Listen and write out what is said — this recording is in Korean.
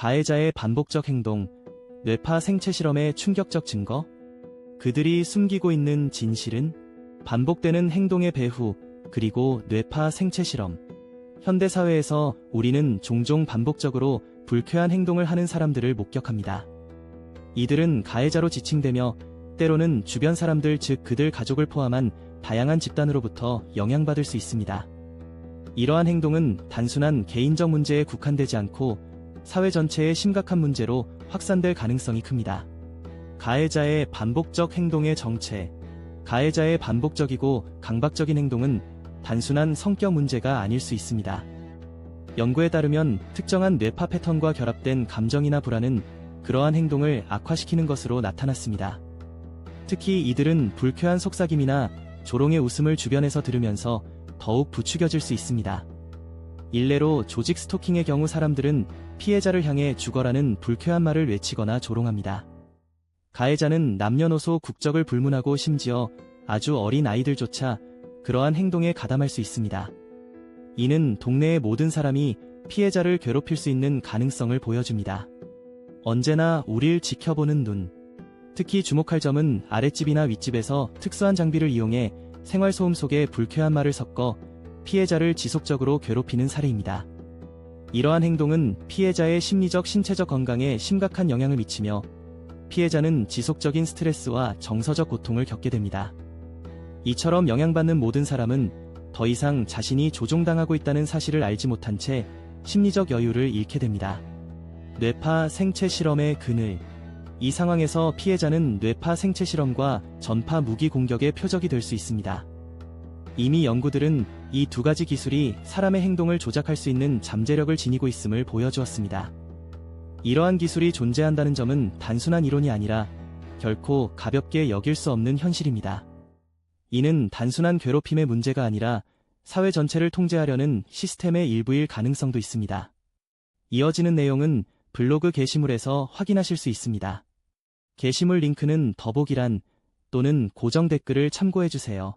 가해자의 반복적 행동, 뇌파 생체 실험의 충격적 증거, 그들이 숨기고 있는 진실은 반복되는 행동의 배후, 그리고 뇌파 생체 실험. 현대사회에서 우리는 종종 반복적으로 불쾌한 행동을 하는 사람들을 목격합니다. 이들은 가해자로 지칭되며 때로는 주변 사람들 즉 그들 가족을 포함한 다양한 집단으로부터 영향받을 수 있습니다. 이러한 행동은 단순한 개인적 문제에 국한되지 않고 사회 전체의 심각한 문제로 확산될 가능성이 큽니다. 가해자의 반복적 행동의 정체. 가해자의 반복적이고 강박적인 행동은 단순한 성격 문제가 아닐 수 있습니다. 연구에 따르면 특정한 뇌파 패턴과 결합된 감정이나 불안은 그러한 행동을 악화시키는 것으로 나타났습니다. 특히 이들은 불쾌한 속삭임이나 조롱의 웃음을 주변에서 들으면서 더욱 부추겨질 수 있습니다. 일례로 조직 스토킹의 경우 사람들은 피해자를 향해 죽어라는 불쾌한 말을 외치거나 조롱합니다. 가해자는 남녀노소 국적을 불문하고 심지어 아주 어린 아이들조차 그러한 행동에 가담할 수 있습니다. 이는 동네의 모든 사람이 피해자를 괴롭힐 수 있는 가능성을 보여줍니다. 언제나 우릴 지켜보는 눈. 특히 주목할 점은 아랫집이나 윗집에서 특수한 장비를 이용해 생활소음 속에 불쾌한 말을 섞어 피해자를 지속적으로 괴롭히는 사례입니다. 이러한 행동은 피해자의 심리적 신체적 건강에 심각한 영향을 미치며 피해자는 지속적인 스트레스와 정서적 고통을 겪게 됩니다. 이처럼 영향받는 모든 사람은 더 이상 자신이 조종당하고 있다는 사실을 알지 못한 채 심리적 여유를 잃게 됩니다. 뇌파 생체 실험의 그늘. 이 상황에서 피해자는 뇌파 생체 실험과 전파 무기 공격의 표적이 될 수 있습니다. 이미 연구들은 이 두 가지 기술이 사람의 행동을 조작할 수 있는 잠재력을 지니고 있음을 보여주었습니다. 이러한 기술이 존재한다는 점은 단순한 이론이 아니라 결코 가볍게 여길 수 없는 현실입니다. 이는 단순한 괴롭힘의 문제가 아니라 사회 전체를 통제하려는 시스템의 일부일 가능성도 있습니다. 이어지는 내용은 블로그 게시물에서 확인하실 수 있습니다. 게시물 링크는 더보기란 또는 고정 댓글을 참고해주세요.